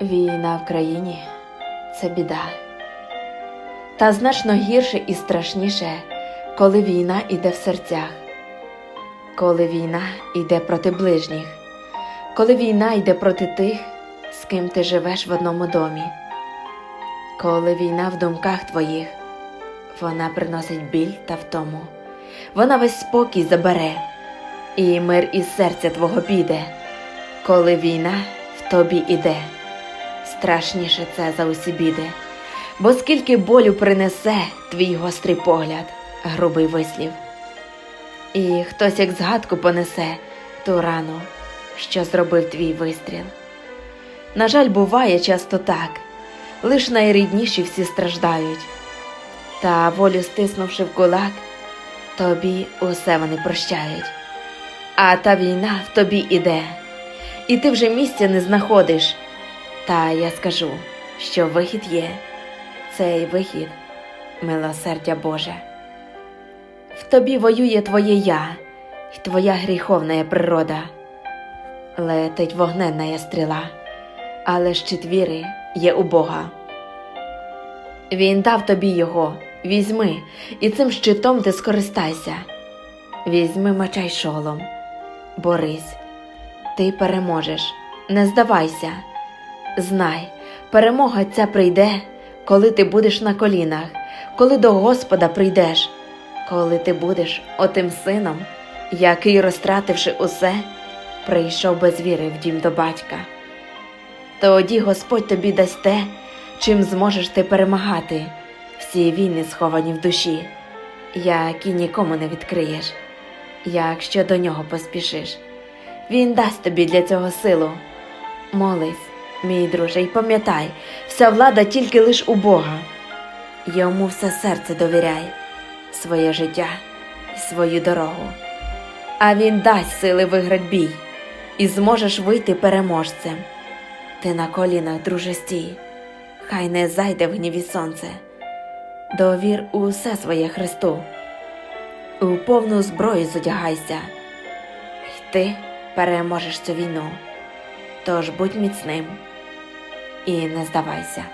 Війна в країні це біда. Та значно гірше і страшніше, коли війна іде в серцях, коли війна йде проти ближніх, коли війна йде проти тих, з ким ти живеш в одному домі, коли війна в думках твоїх, вона приносить біль та втому, вона весь спокій забере, і мир із серця твого піде, коли війна в тобі іде страшніше це за усі біди, бо скільки болю принесе твій гострий погляд, грубий вислів. І хтось як згадку понесе ту рану, що зробив твій вистріл. На жаль, буває часто так, лиш найрідніші всі страждають, та волю стиснувши в кулак, тобі усе вони прощають. А та війна в тобі іде, і ти вже місця не знаходиш. Та я скажу, що вихід є, цей вихід милосердя Боже. В тобі воює твоє я і твоя гріховна природа. Летить вогненна стріла, але щит віри є у Бога. Він дав тобі його, візьми, і цим щитом ти скористайся. Візьми меча й шолом, борись, ти переможеш, не здавайся. Знай, перемога ця прийде, коли ти будеш на колінах, коли до Господа прийдеш, коли ти будеш отим сином, який, розтративши усе, прийшов без віри в дім до батька. Тоді Господь тобі дасть те, чим зможеш ти перемагати всі війни, сховані в душі, які нікому не відкриєш, якщо до нього поспішиш. Він дасть тобі для цього силу. Молись. Мій друже, і пам'ятай, вся влада тільки лиш у Бога. Йому все серце довіряй, своє життя і свою дорогу. А він дасть сили виграть бій, і зможеш вийти переможцем. Ти на колінах, друже, стій, хай не зайде в гніві сонце. Довір усе своє Христу, у повну зброю зодягайся, і ти переможеш цю війну. Тож будь міцним і не здавайся.